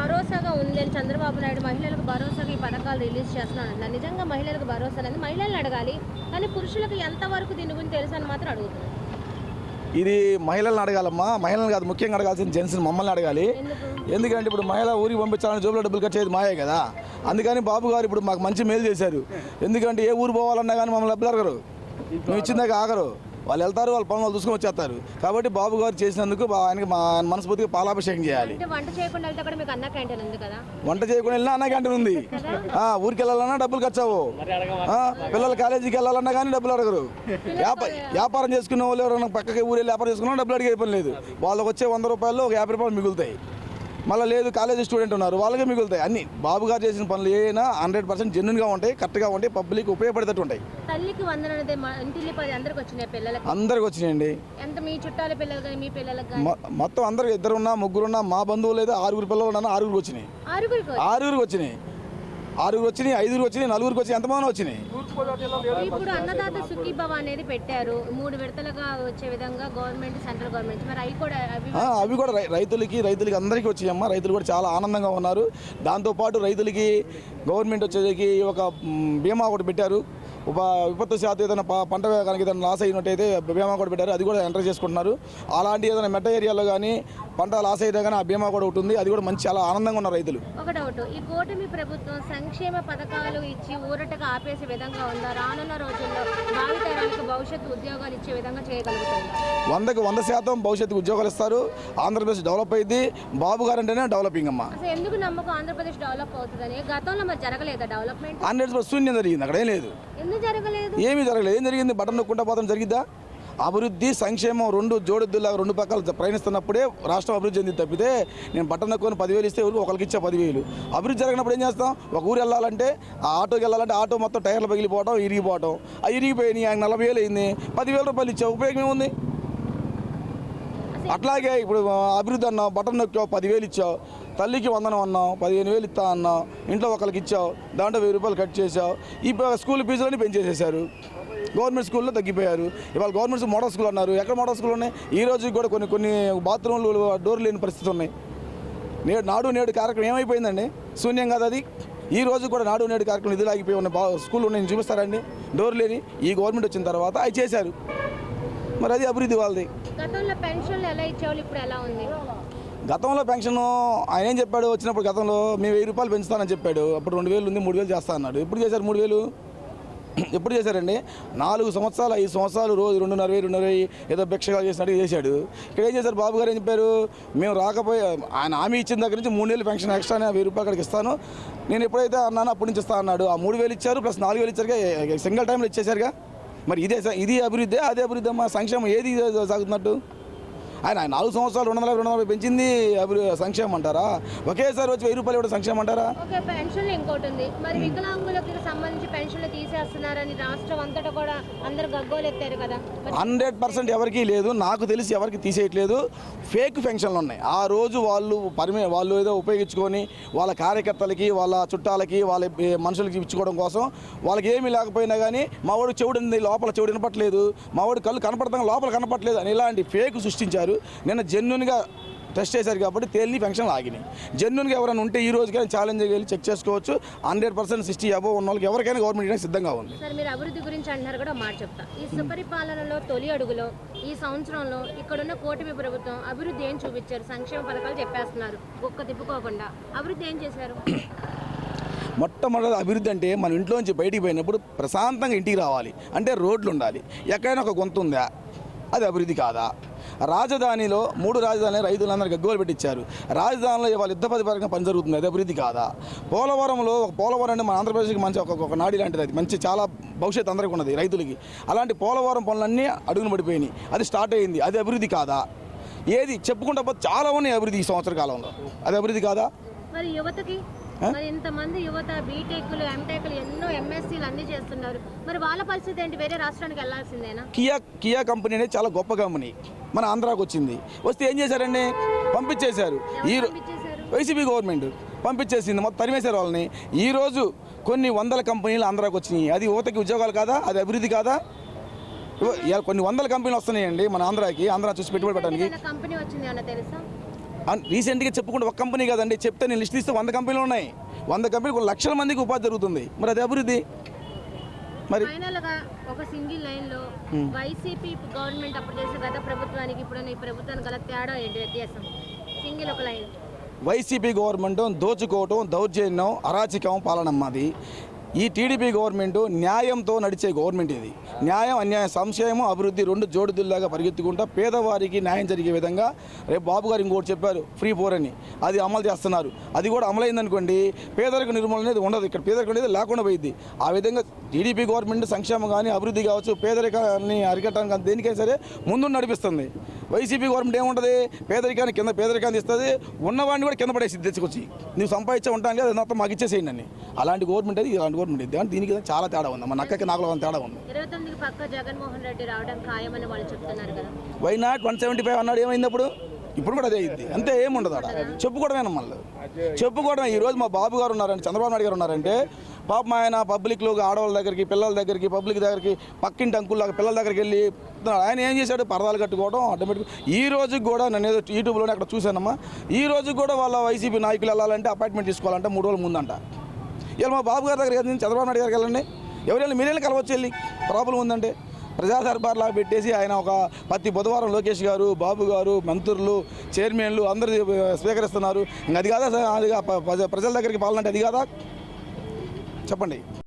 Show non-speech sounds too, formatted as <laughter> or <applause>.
భరోసాగా ఉంది అని చంద్రబాబు నాయుడు మహిళలకు భరోసాగా ఈ పథకాలు రిలీజ్ చేస్తున్నాను నిజంగా మహిళలకు భరోసా అనేది మహిళలను అడగాలి. కానీ పురుషులకు ఎంతవరకు దీని గురించి తెలుసు అని మాత్రం అడుగుతున్నారు. ఇది మహిళలను అడగాలమ్మా. మహిళలను కాదు ముఖ్యంగా అడగాల్సిన జెంట్స్ని మమ్మల్ని అడగాలి. ఎందుకు? ఎందుకంటే ఇప్పుడు మహిళ ఊరికి పంపించాలని జోబులో డబ్బులు ఖర్చేది మాయే కదా. అందుకని బాబు గారు ఇప్పుడు మాకు మంచి మేలు చేశారు. ఎందుకంటే ఏ ఊరు పోవాలన్నా కానీ మమ్మల్ని డబ్బులు అడగరు మేము ఇచ్చిందాక ఆగరు. వాళ్ళు వెళ్తారు వాళ్ళ పనులు వాళ్ళు చూసుకొని వచ్చేస్తారు. కాబట్టి బాబు గారు చేసినందుకు ఆయనకి మా మనస్ఫూర్తిగా పాలాభిషేకం చేయాలి. అంటే వంట చేయకుండా వెళ్తే కూడా మీకు అన్న క్యాంటీన్ ఉంది కదా? వంట చేయకుండా వెళ్ళినా అన్న క్యాంటీన్ ఉంది. ఆ, ఊరికి వెళ్ళాలన్నా డబ్బులు ఖర్చు అవ్వవు ఆ, పిల్లలు కాలేజీకి వెళ్ళాలన్నా కానీ డబ్బులు అడగరు. వ్యాప- వ్యాపారం చేసుకునే వాళ్ళు ఎవరైనా పక్కకి ఊరు వెళ్ళి వ్యాపారం చేసుకున్నా డబ్బులు అడిగే పని లేదు. వాళ్ళకి వచ్చే వంద రూపాయలు ఒక యాభై రూపాయలు మిగులుతాయి. మళ్ళీ లేదు కాలేజీ స్టూడెంట్ ఉన్నారు వాళ్ళకే మిగులుతాయి. అన్ని బాబు గారు చేసిన పనులు ఏమైనా హండ్రెడ్ పర్సెంట్ జెన్యున్గా ఉంటాయి కరెక్ట్గా ఉంటాయి పబ్లిక్ ఉపయోగపడేటట్టు ఉంటాయి. తల్లికి వందన అందరికి వచ్చినాయి పిల్లలకి. అందరికి వచ్చినాయండి. ఎంత మీ చుట్టాల పిల్లలు కానీ మీ పిల్లలకు కానీ? మొ- మొత్తం అందరికి ఇద్దరున్నా ముగ్గురున్నా మా బంధువులు అయితే ఆరుగురు పిల్లలు ఉన్నా ఆరుగురికి వచ్చినాయి. ఆరుగురికి ఆరుగురికి వచ్చినాయి. ఆరుగురు వచ్చినాయి ఐదుగురికి వచ్చినాయి నలుగురికి వచ్చి ఎంతమంది వచ్చినాయి? ఇప్పుడు అన్నదాత సుఖీభవ అనేది పెట్టారు. మూడు విడతలుగా వచ్చే విధంగా గవర్నమెంట్ సెంట్రల్ గవర్నమెంట్. మరి అవి కూడా అవి కూడా రైతులకి రైతులకి అందరికీ వచ్చాయమ్మా. రైతులు కూడా చాలా ఆనందంగా ఉన్నారు. దాంతోపాటు రైతులకి గవర్నమెంట్ వచ్చేసరికి ఒక బీమా ఒకటి పెట్టారు. ఉప విపత్తు శాతం ఏదైనా ప- పంట కనుక ఏదైనా లాస్ అయినట్టయితే బీమా కూడా పెట్టారు. అది కూడా ఎంటర్ చేసుకుంటున్నారు. అలాంటి ఏదైనా మెట్ట ఏరియాలో కానీ పంట లాస్ అయినా కానీ ఆ బీమా కూడా ఉంటుంది అది కూడా మంచి చాలా ఆనందంగా ఉన్నారు రైతులు. ఒక డౌట్ ఈ కూటమి ప్రభుత్వం సంక్షేమ పథకాలు ఇచ్చి ఊరటగా ఆపేసే విధంగా ఉందా? రానున్న రోజుల్లో భావితరాలకు భవిష్యత్తు ఉద్యోగాలు ఇచ్చే విధంగా వందకు వంద శాతం భవిష్యత్తు ఉద్యోగాలు ఇస్తారు. ఆంధ్రప్రదేశ్ డెవలప్ అయింది. బాబు గారు అంటేనే డెవలపింగ్ అమ్మా. అసలు ఎందుకు నమ్మకం ఆంధ్రప్రదేశ్ డెవలప్ అవుతుందని? గతంలో మరి జరగలేదా డెవలప్మెంట్? హండ్రెడ్ పర్సెంట్ శూన్యం జరిగింది. అక్కడ ఏం లేదు. ఎందుకు జరగలేదు? ఏమీ జరగలేదు. ఏం జరిగింది? బటన్ నొక్కుంటా పోతాం జరిగిద్దా? అభివృద్ధి సంక్షేమం రెండు జోడెద్దులాగా రెండు పక్కల ప్రయాణిస్తున్నప్పుడే రాష్ట్రం అభివృద్ధి చెంది తప్పితే నేను బటన్ నొక్కుని పదివేలు ఇస్తే ఒకరికి ఇచ్చే పదివేలు. అభివృద్ధి జరిగినప్పుడు ఏం చేస్తాం? ఒక ఊరు వెళ్ళాలంటే ఆ ఆటోకి వెళ్ళాలంటే ఆటో మొత్తం టైర్లు పగిలిపోవడం ఇరిగిపోవడం ఆ ఇరిగిపోయినాయి ఆయన నలభై వేలు అయింది. పదివేల రూపాయలు ఇచ్చే ఉపయోగం ఏముంది? అట్లాగే ఇప్పుడు అభివృద్ధి అన్నావు బటన్ నొక్కావు పదివేలు ఇచ్చావు. తల్లికి వందనం అన్నావు పదిహేను వేలు ఇస్తా అన్నావు. ఇంట్లో ఒకరికి ఇచ్చావు దాంట్లో వెయ్యి రూపాయలు కట్ చేసావు ఇప్పుడు స్కూల్ ఫీజులని పెంచేసేసారు గవర్నమెంట్ స్కూల్లో తగ్గిపోయారు. ఇవాళ గవర్నమెంట్ మోడల్ స్కూల్ అన్నారు. ఎక్కడ మోడల్ స్కూల్ ఉన్నాయి? ఈ రోజు కూడా కొన్ని కొన్ని బాత్రూమ్లు డోర్లు లేని పరిస్థితి ఉన్నాయి. నేడు నాడు నేడు కార్యక్రమం ఏమైపోయిందండి? శూన్యం కాదు అది. ఈ రోజు కూడా నాడు నేడు కార్యక్రమం నిధులు ఆగిపోయి ఉన్న బా స్కూల్ ఉన్నాయి. చూపిస్తారండి డోర్ లేని ఈ గవర్నమెంట్ వచ్చిన తర్వాత అవి చేశారు. మరి అది అభివృద్ధి వాళ్ళది. గతంలో పెన్షన్ ఆయన ఏం చెప్పాడు? వచ్చినప్పుడు గతంలో మేము వెయ్యి రూపాయలు పెంచుతానని చెప్పాడు. అప్పుడు రెండు వేలు ఉంది మూడు వేలు చేస్తా అన్నాడు. ఎప్పుడు చేశారు మూడు వేలు? <clears throat> ఎప్పుడు చేశారండి? నాలుగు సంవత్సరాలు ఐదు సంవత్సరాలు రోజు రెండున్నర వెయ్యి రెండున్నర వెయ్యి ఏదో భిక్షగా చేసినట్టు చేశాడు. ఇక్కడ ఏం చేశారు? బాబు గారు ఏం చెప్పారు? మేము రాకపోయే ఆయన హామీ ఇచ్చిన దగ్గర నుంచి మూడు నెలలు పెన్షన్ ఎక్స్ట్రా వెయ్యి రూపాయలు అక్కడికి ఇస్తాను. నేను ఎప్పుడైతే అన్నానో అప్పటి నుంచి ఇస్తాను అన్నాడు. ఆ మూడు వేలు ఇచ్చారు ప్లస్ నాలుగు వేలు ఇచ్చారుగా సింగిల్ టైంలో ఇచ్చేశారుగా? మరి ఇదే ఇది అభివృద్ధి అదే అభివృద్ధి అమ్మా సంక్షేమం ఏది సాగుతున్నట్టు? ఆయన నాలుగు సంవత్సరాలు రెండు వందల రెండు వందల పెంచింది సంక్షేమం అంటారా? ఒకేసారి వచ్చి వెయ్యి రూపాయలు ఇవ్వడం సంక్షేమం అంటారా? ఇంకోటి ఉంది. మరి వికలాంగులకు సంబంధించి పెన్షన్లు తీసేస్తున్నారని రాష్ట్రం అంతటా కూడా అందరు కదా. హండ్రెడ్ పర్సెంట్ ఎవరికి లేదు నాకు తెలిసి ఎవరికి తీసేయట్లేదు. ఫేక్ పెన్షన్లు ఉన్నాయి. ఆ రోజు వాళ్ళు పరిమే వాళ్ళు ఏదో ఉపయోగించుకొని వాళ్ళ కార్యకర్తలకి వాళ్ళ చుట్టాలకి వాళ్ళ మనుషులకి ఇచ్చుకోవడం కోసం వాళ్ళకి ఏమీ లేకపోయినా కానీ మా వాడు చెవుడు ఉంది లోపల చెవుడు వినపట్లేదు మా వాడు కళ్ళు కనపడతాం లోపల కనపట్లేదు అని ఇలాంటి ఫేక్ సృష్టించారు. నిన్న జెన్యున్గా టెస్ట్ చేశారు కాబట్టి తేలిని పెన్షన్లు ఆగినాయి జెన్యున్గా ఎవరైనా ఉంటే ఈ రోజుకైనా ఛాలెంజ్ వెళ్ళి చెక్ చేసుకోవచ్చు. హండ్రెడ్ పర్సెంట్ సిక్స్టీ అబోవ్ ఉన్న వాళ్ళకి ఎవరికైనా గవర్నమెంట్ ఇవ్వడానికి సిద్ధంగా ఉంది. సార్ మీరు అభివృద్ధి గురించి అంటున్నారు కూడా మాట చెప్తా. ఈ సుపరిపాలనలో తొలి అడుగులో ఈ సంవత్సరంలో ఇక్కడున్న కూటమి ప్రభుత్వం అభివృద్ధి ఏం చూపించారు? సంక్షేమ పథకాలు చెప్పేస్తున్నారు. ఒక్క తిప్పుకోకుండా. అభివృద్ధి ఏం చేశారు? మొట్టమొదటి అభివృద్ధి అంటే మన ఇంట్లోంచి బయటికి పోయినప్పుడు ప్రశాంతంగా ఇంటికి రావాలి. అంటే రోడ్లు ఉండాలి. ఎక్కడైనా ఒక గొంతు ఉందా? అది అభివృద్ధి కాదా? రాజధానిలో మూడు రాజధాని రైతులందరూ గగ్గోలు పెట్టించారు రాజధానిలో ఇవాళ యుద్ధ పరంగా పని జరుగుతుంది. అది అభివృద్ధి కాదా? పోలవరంలో ఒక పోలవరం అంటే మన ఆంధ్రప్రదేశ్కి మంచి ఒక ఒక నాడి లాంటిది అది. మంచి చాలా భవిష్యత్తు అందరికీ ఉన్నది రైతులకి. అలాంటి పోలవరం పనులన్నీ అడుగున పడిపోయినాయి. అది స్టార్ట్ అయింది అది అభివృద్ధి కాదా? ఏది? చెప్పుకుంటా చాలా ఉన్నాయి అభివృద్ధి ఈ సంవత్సర కాలంలో. అది అభివృద్ధి కాదా? మరి యువతకి మరి ఇంతమంది యువత బీటెక్లు ఎంటెక్లు ఎన్నో ఎంఎస్సీలు అన్ని చేస్తున్నారు. మరి వాళ్ళ పరిస్థితి ఏంటి? వేరే రాష్ట్రానికి వెళ్ళాల్సిందేనా? కియా కియా కంపెనీ అనేది చాలా గొప్ప కంపెనీ. మన ఆంధ్రాకి వచ్చింది. వస్తే ఏం చేశారండి? పంపించేశారు. ఈ వైసీపీ గవర్నమెంట్ పంపించేసింది. మొత్తం తరిమేశారు వాళ్ళని. ఈ రోజు కొన్ని వందల కంపెనీలు ఆంధ్రాకి వచ్చినాయి. అది యువతకి ఉద్యోగాలు కాదా? అది అభివృద్ధి కాదా? కొన్ని వందల కంపెనీలు వస్తున్నాయండి మన ఆంధ్రాకి. ఆంధ్ర చూసి పెట్టుబడి పెట్టడానికి. కంపెనీ వచ్చింది తెలుసా? రీసెంట్గా చెప్పుకుంటే ఒక కంపెనీ కదండి. చెప్తే నేను లిస్ట్ ఇస్తే వంద కంపెనీలు ఉన్నాయి. వంద కంపెనీలు లక్షల మందికి ఉపాధి జరుగుతుంది. మరి అది అభివృద్ధి? మరి ఒక సింగిల్ లైన్లో వైసీపీ గవర్నమెంట్ అప్పుడు చేసే గత ప్రభుత్వానికి ఇప్పుడు ఈ ప్రభుత్వానికి గల తేడా ఏంటి? వ్యత్యాసం? సింగిల్ ఒక లైన్. వైసీపీ గవర్నమెంట్ దోచుకోవటం దౌర్జన్యం అరాచకం పాలన మాది. ఈ టీడీపీ గవర్నమెంట్ న్యాయంతో నడిచే గవర్నమెంట్ ఇది. న్యాయం అన్యాయం సంశయము అభివృద్ధి రెండు జోడుదుల్లాగా పరిగెత్తుకుంటా పేదవారికి న్యాయం జరిగే విధంగా రేపు బాబు గారు ఇంకోటి చెప్పారు ఫ్రీ ఫోర్ అని. అది అమలు చేస్తున్నారు. అది కూడా అమలైందనుకోండి పేదరిక నిర్మూలన అనేది ఉండదు. ఇక్కడ పేదరికం అనేది లేకుండా పోయింది. ఆ విధంగా టీడీపీ గవర్నమెంట్ సంక్షేమం కానీ అభివృద్ధి కావచ్చు పేదరికాన్ని అరికట్టడానికి దేనికైనా సరే ముందు నడిపిస్తుంది. వైసీపీ గవర్నమెంట్ ఏముంటుంది? పేదరికాన్ని కింద పేదరికాన్ని ఇస్తుంది. ఉన్నవాడిని కూడా కింద పడేసి తెచ్చుకొచ్చి నువ్వు సంపాదించే ఉంటాను అది మొత్తం మాకు ఇచ్చేసేయండి అని. అలాంటి గవర్నమెంట్ అది ఇలాంటి గవర్నమెంట్ ఇది. కానీ దీనికి చాలా తేడా ఉంది. మన నక్కకి నాకు తేడా ఉంది. ఇరవై తొమ్మిదికి పక్క జగన్మోహన్ రెడ్డి రావడం ఖాయమని వాళ్ళు చెప్తున్నారు కదా. Why not one seventy five అన్నాడు ఏమైంది అప్పుడు? ఇప్పుడు కూడా అదే అయింది. అంతే ఏముండదు అక్కడ చెప్పుకోవడమేనా మళ్ళీ చెప్పుకోవడమే. ఈ రోజు మా బాబు గారు ఉన్నారంటే చంద్రబాబు నాయుడు గారు ఉన్నారంటే పాపం ఆయన పబ్లిక్లో ఆడవాళ్ళ దగ్గరికి పిల్లల దగ్గరికి పబ్లిక్ దగ్గరికి పక్కింటి అంకుల్లాగా పిల్లల దగ్గరికి వెళ్ళి ఆయన ఏం చేశాడు? పరదాలు కట్టుకోవడం ఆటోమేటిక్ ఈ రోజుకి కూడా నేను ఏదో యూట్యూబ్లోనే అక్కడ చూశానమ్మా. ఈ రోజుకి కూడా వాళ్ళ వైసీపీ నాయకులు వెళ్ళాలంటే అపాయింట్మెంట్ తీసుకోవాలంటే మూడు రోజుల ముందంట. ఇలా మా బాబు గారి దగ్గర కదా చంద్రబాబు నాయుడు గారికి వెళ్ళండి. ఎవరు వెళ్ళి మీరెళ్ళి కలవచ్చు వెళ్ళి. ప్రాబ్లం ఉందంటే. ప్రజా దర్బార్లా పెట్టేసి ఆయన ఒక ప్రతి బుధవారం లోకేష్ గారు బాబు గారు మంత్రులు చైర్మన్లు అందరూ స్వీకరిస్తున్నారు. అది కాదా ప్రజల దగ్గరికి పాలనంటే అది కాదా? చెప్పండి.